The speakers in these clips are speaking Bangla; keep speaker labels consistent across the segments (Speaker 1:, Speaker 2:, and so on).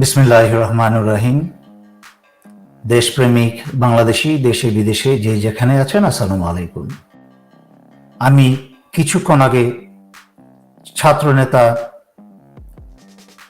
Speaker 1: বিসমিল্লাহ রহমানুর রহিম দেশপ্রেমিক বাংলাদেশি, দেশে বিদেশে যে যেখানে আছেন, আসসালামু আলাইকুম। আমি কিছুক্ষণ আগে ছাত্রনেতা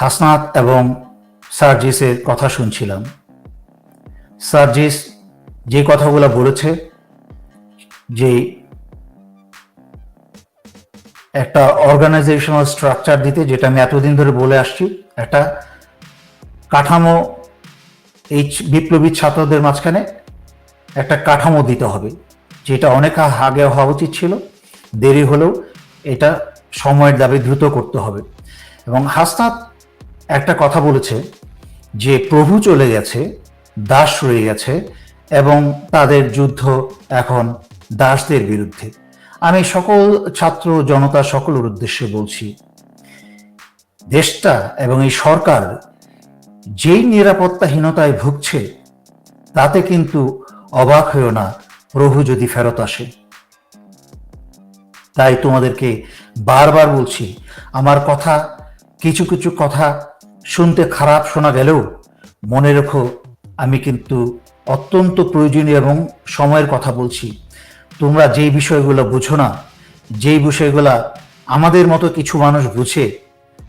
Speaker 1: হাসনাত এবং সার্জিসের কথা শুনছিলাম। সার্জিস যে কথাগুলো বলেছে, যে একটা অর্গানাইজেশনাল স্ট্রাকচার দিতে, যেটা আমি এতদিন ধরে বলে আসছি, একটা কাঠামো এই বিপ্লবী ছাত্রদের মাঝখানে একটা কাঠামো দিতে হবে, যেটা অনেক আগে হওয়া উচিত ছিল। দেরি হলেও এটা সময়ের দাবি দ্রুত করতে হবে। এবং হাসনাত একটা কথা বলেছে যে, প্রভু চলে গেছে, দাস রয়ে গেছে, এবং তাদের যুদ্ধ এখন দাসদের বিরুদ্ধে। আমি সকল ছাত্র জনতা সকলের উদ্দেশ্যে বলছি, দেশটা এবং এই সরকার যেই নিরাপত্তাহীনতায় ভুগছে, তাতে কিন্তু অবাক হয়েও না, প্রভু যদি ফেরত আসে। তাই তোমাদেরকে বারবার বলছি, আমার কথা, কিছু কিছু কথা শুনতে খারাপ শোনা গেলেও মনে রেখো, আমি কিন্তু অত্যন্ত প্রয়োজনীয় এবং সময়ের কথা বলছি। তোমরা যেই বিষয়গুলো বুঝো না, যেই বিষয়গুলো আমাদের মতো কিছু মানুষ বুঝে,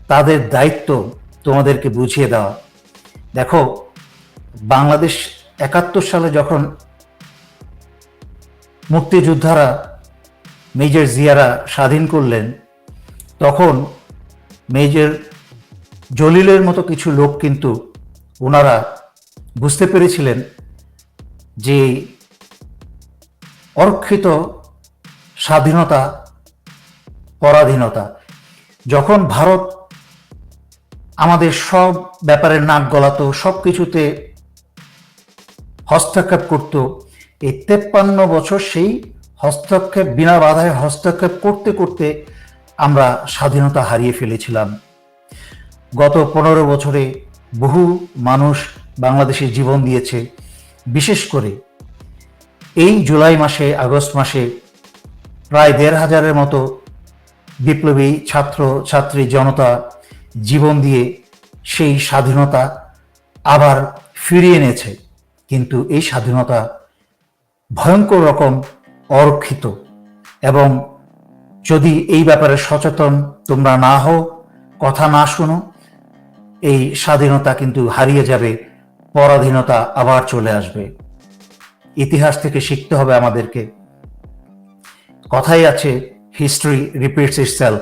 Speaker 1: তাদের দায়িত্ব তোমাদেরকে বুঝিয়ে দেওয়া। দেখো, বাংলাদেশ একাত্তর সালে যখন মুক্তিযোদ্ধারা মেজর জিয়ারা স্বাধীন করলেন, তখন মেজর জলিলের মতো কিছু লোক কিন্তু ওনারা বুঝতে পেরেছিলেন যে অরক্ষিত স্বাধীনতা পরাধীনতা। যখন ভারত আমাদের সব ব্যাপারে নাক গলাতো সব কিছুতে হস্তক্ষেপ করত। এই তেপ্পান্ন বছর সেই হস্তক্ষেপ, বিনা বাধায় হস্তক্ষেপ করতে করতে আমরা স্বাধীনতা হারিয়ে ফেলেছিলাম। গত পনেরো বছরে বহু মানুষ বাংলাদেশে জীবন দিয়েছে। বিশেষ করে এই জুলাই মাসে, আগস্ট মাসে প্রায় দেড় হাজারের মতো বিপ্লবী ছাত্র ছাত্রী জনতা জীবন দিয়ে সেই স্বাধীনতা আবার ফিরিয়ে এনেছে। কিন্তু এই স্বাধীনতা ভয়ঙ্কর রকম অরক্ষিত এবং যদি এই ব্যাপারে সচেতন তোমরা না হও, কথা না শোনো, এই স্বাধীনতা কিন্তু হারিয়ে যাবে, পরাধীনতা আবার চলে আসবে। ইতিহাস থেকে শিখতে হবে আমাদেরকে। কথাই আছে হিস্ট্রি রিপিটস ইটসেলফ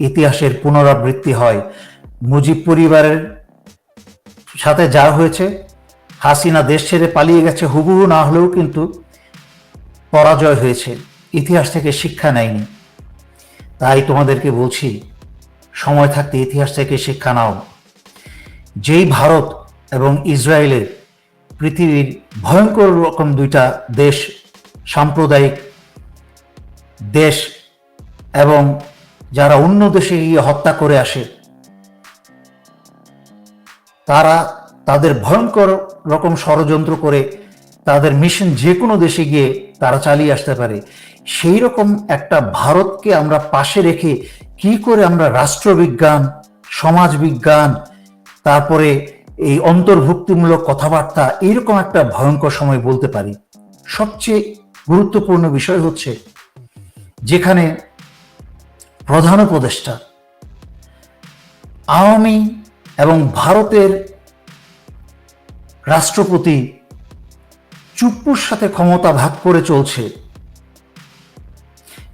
Speaker 1: ইতিহাসের পুনরাবৃত্তি হয়। মুজিব পরিবারের সাথে যা হয়েছে, হাসিনা দেশ ছেড়ে পালিয়ে গেছে, হুবহু না হলেও কিন্তু পরাজয় হয়েছে। ইতিহাস থেকে শিক্ষা নেয়নি। তাই তোমাদেরকে বলছি, সময় থাকতে ইতিহাস থেকে শিক্ষা নাও। যেই ভারত এবং ইসরায়েলের পৃথিবীর ভয়ঙ্কর রকম দুইটা দেশ, সাম্প্রদায়িক দেশ এবং যারা অন্য দেশে গিয়ে হত্যা করে আসে, তারা তাদের ভয়ঙ্কর রকম ষড়যন্ত্র করে তাদের মিশন যে কোনো দেশে গিয়ে তারা চালিয়ে আসতে পারে। সেই রকম একটা ভারতকে আমরা পাশে রেখে কি করে আমরা রাষ্ট্রবিজ্ঞান, সমাজবিজ্ঞান, তারপরে এই অন্তর্ভুক্তিমূলক কথাবার্তা, এইরকম একটা ভয়ঙ্কর সময় বলতে পারি। সবচেয়ে গুরুত্বপূর্ণ বিষয় হচ্ছে, যেখানে প্রধান উপদেষ্টা। আওয়ামী এবং ভারতের রাষ্ট্রপতি চুপ্পুর সাথে ক্ষমতা ভাগ করে চলছে।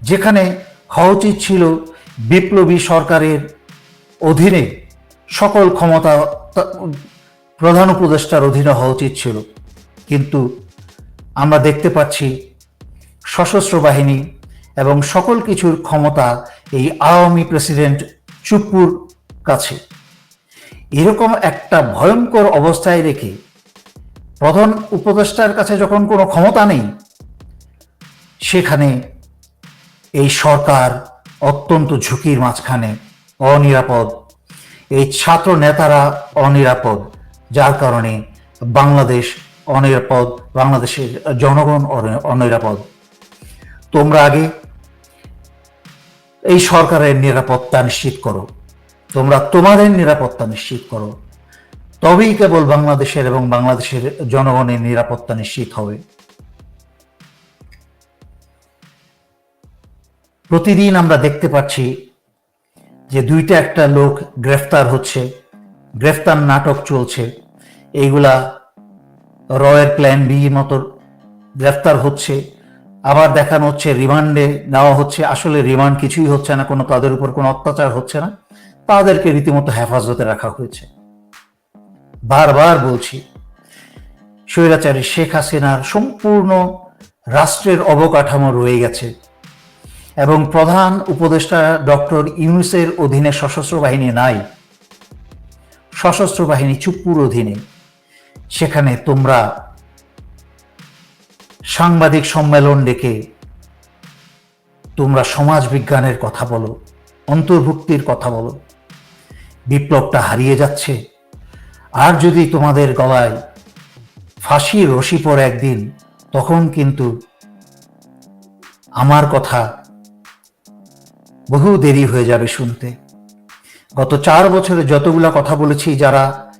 Speaker 1: যেখানে হওয়া উচিত ছিল বিপ্লবী সরকারের অধীনে, সকল ক্ষমতা প্রধান উপদেষ্টার অধীনে হওয়া উচিত ছিল। কিন্তু আমরা দেখতে পাচ্ছি সশস্ত্র বাহিনী এবং সকল কিছুর ক্ষমতা এই আওয়ামী প্রেসিডেন্ট চুপ্পুর কাছে। এরকম একটা ভয়ঙ্কর অবস্থায় রেখে প্রধান উপদেষ্টার কাছে যখন কোনো ক্ষমতা নেই, সেখানে এই সরকার অত্যন্ত ঝুঁকির মাঝখানে অনিরাপদ। এই ছাত্র নেতারা অনিরাপদ, যার কারণে বাংলাদেশ অনিরাপদ, বাংলাদেশের জনগণ অনিরাপদ। তোমরা আগে এই সরকারের নিরাপত্তা নিশ্চিত করো। তোমরা তোমাদের নিরাপত্তা নিশ্চিত করো। তবেই কেবল বাংলাদেশের এবং বাংলাদেশের জনগণের নিরাপত্তা নিশ্চিত হবে। প্রতিদিন আমরা দেখতে পাচ্ছি যে দুইটা একটা লোক গ্রেফতার হচ্ছে। গ্রেফতার নাটক চলছে। এইগুলা রয়ের প্ল্যান বি মতো গ্রেফতার হচ্ছে। আবার দেখানো হচ্ছে রিমান্ডে নেওয়া হচ্ছে। আসলে রিমান্ড কিছুই হচ্ছে না, কোনো তাদের উপর কোনো অত্যাচার হচ্ছে না। তাদেরকে রীতিমতো হেফাজতে রাখা হয়েছে। বারবার বলছি, স্বৈরাচারী শেখ হাসিনার সম্পূর্ণ রাষ্ট্রের অবকাঠামো রয়ে গেছে এবং প্রধান উপদেষ্টা ডক্টর ইউনুসের অধীনে সশস্ত্র বাহিনী নাই। সশস্ত্র বাহিনী চুপ্পুর অধীনে। সেখানে তোমরা সাংবাদিক সম্মেলন ডেকে তোমরা সমাজ বিজ্ঞানের কথা বলো, অন্তর্ভুক্তির কথা বলো। বিপ্লবটা হারিয়ে যাচ্ছে। আর যদি তোমাদের গলায় ফাঁসির রশি পড়ে একদিন, তখন কিন্তু আমার কথা বহু দেরি হয়ে যাবে শুনতে। গত চার বছরে যতগুলো কথা বলেছি, যারা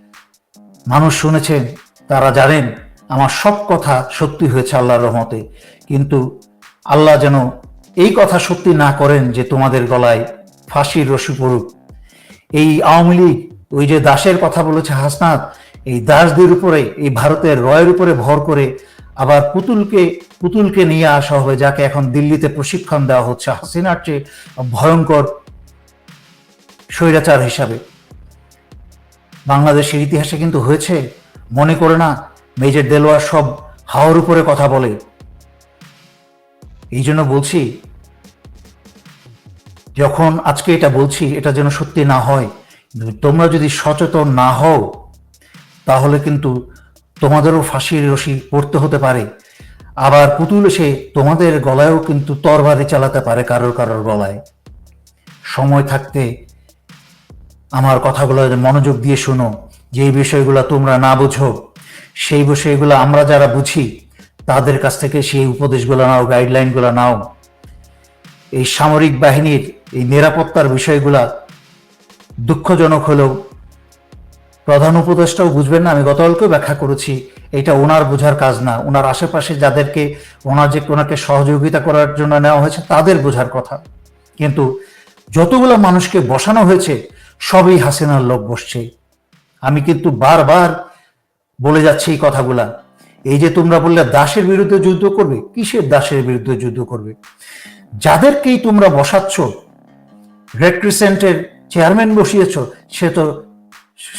Speaker 1: মানুষ শুনেছেন, তারা জানেন আমার সব কথা সত্যি হয়েছে আল্লাহর রহমতে। কিন্তু আল্লাহ যেন এই কথা সত্যি না করেন যে তোমাদের গলায় ফাঁসির রশি পড়ুক। এই আওয়ামী লীগ, ওই যে দাসের কথা বলেছে হাসনাত, এই দাসদের উপরে, এই ভারতের রয়ের উপরে ভর করে আবার পুতুলকে পুতুলকে নিয়ে আসা হবে, যাকে এখন দিল্লিতে প্রশিক্ষণ দেওয়া হচ্ছে হাসিনার চেয়ে ভয়ঙ্কর স্বৈরাচার হিসাবে। বাংলাদেশের ইতিহাসে কিন্তু হয়েছে, মনে করে না মেজর দেলোয়ার সব হাওয়ার উপরে কথা বলে। এই জন্য বলছি, যখন আজকে এটা বলছি, এটা যেন সত্যি না হয় তোমরা যদি সচেতন না হও, তাহলে কিন্তু তোমাদেরও ফাঁসির রশি পড়তে হতে পারে। আবার পুতুল এসে তোমাদের গলায়ও কিন্তু তরবারি চালাতে পারে কারোর কারোর গলায়। সময় থাকতে আমার কথাগুলো মনোযোগ দিয়ে শোনো, যে বিষয়গুলো তোমরা না বুঝো সেই বিষয়গুলো আমরা যারা বুঝি, তাদের কাছ থেকে সেই উপদেশগুলো নাও গাইডলাইনগুলো নাও। এই সামরিক বাহিনীর এই নিরাপত্তার বিষয়গুলা দুঃখজনক হলেও প্রধান উপদেষ্টাও বুঝবেন না, আমি গতকালকেও ব্যাখ্যা করেছি, এটা ওনার বোঝার কাজ না। ওনার আশেপাশে যাদেরকে ওনার যে ওনাকে সহযোগিতা করার জন্য নেওয়া হয়েছে, তাদের বোঝার কথা। কিন্তু যতগুলো মানুষকে বসানো হয়েছে, সবই হাসিনার লোক বসছে। আমি কিন্তু বারবার বলে যাচ্ছে এই কথাগুলা। এই যে তোমরা বললে দাসের বিরুদ্ধে যুদ্ধ করবে, কিসের দাসের বিরুদ্ধে যুদ্ধ করবে? যাদেরকেই তোমরা বসাচ্ছ রেড ক্রিসেন্টের চেয়ারম্যান বসিয়েছ, সে তো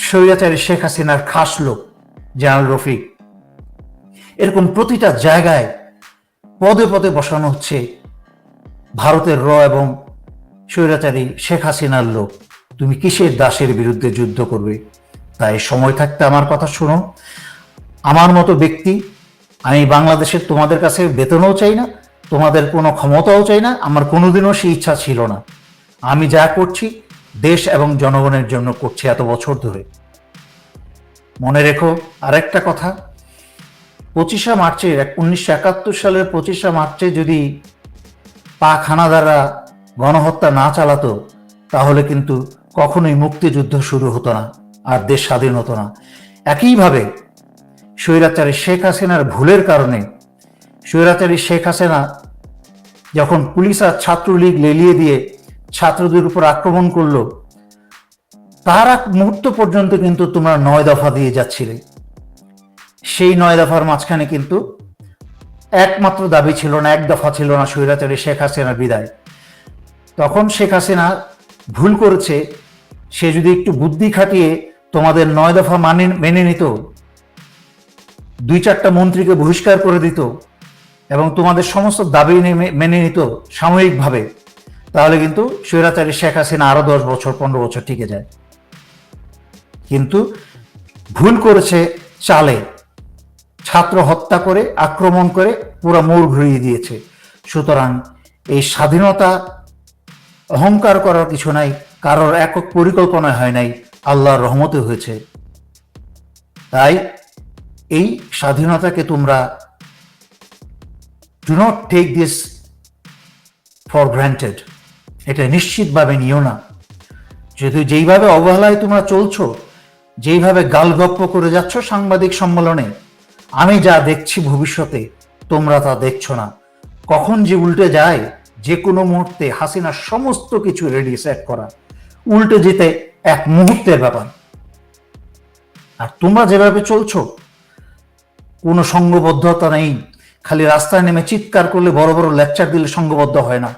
Speaker 1: স্বৈরাচারী শেখ হাসিনার খাস লোক, জেনারেল রফিক। এরকম প্রতিটা জায়গায় পদে পদে বসানো হচ্ছে ভারতের র এবং স্বৈরাচারী শেখ হাসিনার লোক। তুমি কিসের দাসের বিরুদ্ধে যুদ্ধ করবে? তাই সময় থাকতে আমার কথা শোনো। আমার মতো ব্যক্তি, আমি বাংলাদেশের তোমাদের কাছে বেতনও চাই না, তোমাদের কোনো ক্ষমতাও চাই না, আমার কোনোদিনও সেই ইচ্ছা ছিল না। আমি যা করছি দেশ এবং জনগণের জন্য করছি এত বছর ধরে। মনে রেখো আরেকটা কথা, পঁচিশে মার্চে উনিশশো একাত্তর সালের পঁচিশে মার্চে যদি পাক হানাদাররা গণহত্যা না চালাতো, তাহলে কিন্তু কখনোই মুক্তিযুদ্ধ শুরু হতো না। আর দেশ স্বাধীন হতো না। একইভাবে স্বৈরাচারী শেখ হাসিনার ভুলের কারণে স্বৈরাচারী শেখ হাসিনা যখন পুলিশ আর ছাত্রলীগ লেলিয়ে দিয়ে ছাত্রদের উপর আক্রমণ করল, তার এক মুহূর্ত পর্যন্ত কিন্তু তোমরা নয় দফা দিয়ে যাচ্ছিলে। সেই নয় দফার মাঝখানে কিন্তু একমাত্র দাবি ছিল না, এক দফা ছিল না স্বৈরাচারী শেখ হাসিনার বিদায়। তখন শেখ হাসিনা ভুল করেছে, সে যদি একটু বুদ্ধি খাটিয়ে তোমাদের নয় দফা মানে মেনে নিত, দুই চারটা মন্ত্রীকে বহিষ্কার করে দিত এবং তোমাদের সমস্ত দাবি মেনে নিত সাময়িকভাবে, তাহলে কিন্তু স্বৈরাচারী শেখ হাসিনা আরও দশ বছর, পনেরো বছর টিকে যায়। কিন্তু ভুল করেছে চালে, ছাত্র হত্যা করে, আক্রমণ করে পুরো মোড় ঘুরিয়ে দিয়েছে। সুতরাং এই স্বাধীনতা অহংকার করার কিছু নাই, কারোর একক পরিকল্পনা হয় নাই। আল্লাহর রহমতে হয়েছে। তাই এই স্বাধীনতাকে তোমরা do not take this for granted এটা নিশ্চিতভাবে নিও না। যেহেতু যেইভাবে অবহেলায় তোমরা চলছো, যেইভাবে গালগপ্প করে যাচ্ছ সাংবাদিক সম্মেলনে, আমি যা দেখছি ভবিষ্যতে, তোমরা তা দেখছ না। কখন যে উল্টে যায়, যে কোনো মুহূর্তে হাসিনার সমস্ত কিছু রেডি সেট করা। উল্টে যেতে এক মুহূর্তের ব্যাপার। আর তোমরা যেভাবে চলছো, কোনো সঙ্গবদ্ধতা নেই। খালি রাস্তায় নেমে চিৎকার করলে বড় বড় লেকচার দিলে সঙ্গবদ্ধ হয় না।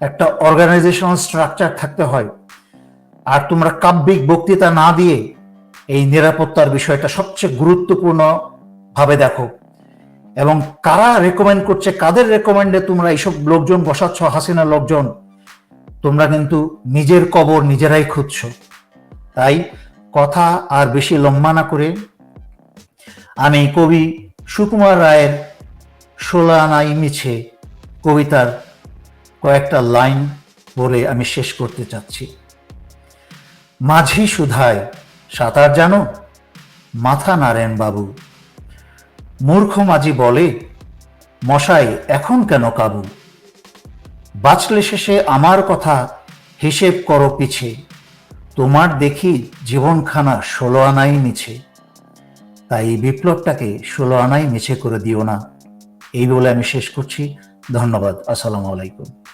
Speaker 1: একটা অর্গানাইজেশনাল স্ট্রাকচার থাকতে হয়। আর তোমরা কাব্যিক বক্তৃতা না দিয়ে এই নিরাপত্তার বিষয়টা সবচেয়ে গুরুত্বপূর্ণ ভাবে দেখো। এবং কারা রেকমেন্ড করছে, কাদের রেকমেন্ডে তোমরা এইসব লোকজন বসাচ্ছ হাসিনা লোকজন, তোমরা কিন্তু নিজের কবর নিজেরাই খুঁজছ। তাই কথা আর বেশি লম্বা না করে আমি কবি সুকুমার রায়ের সোলানাই মিছে কবিতার কয়েকটা লাইন বলে আমি শেষ করতে চাচ্ছি। মাঝি সুধায় সাঁতার জানো? মাথা নারেন বাবু। মূর্খ মাঝি বলে, মশাই এখন কেন কাবু? বাঁচলে শেষে আমার কথা হিসেব করো পিছে। তোমার দেখি জীবনখানা ষোলো আনাই মিছে তাই এই বিপ্লবটাকে ষোলো আনাই মিছে করে দিও না। এই বলে আমি শেষ করছি। ধন্যবাদ। আসসালামু আলাইকুম।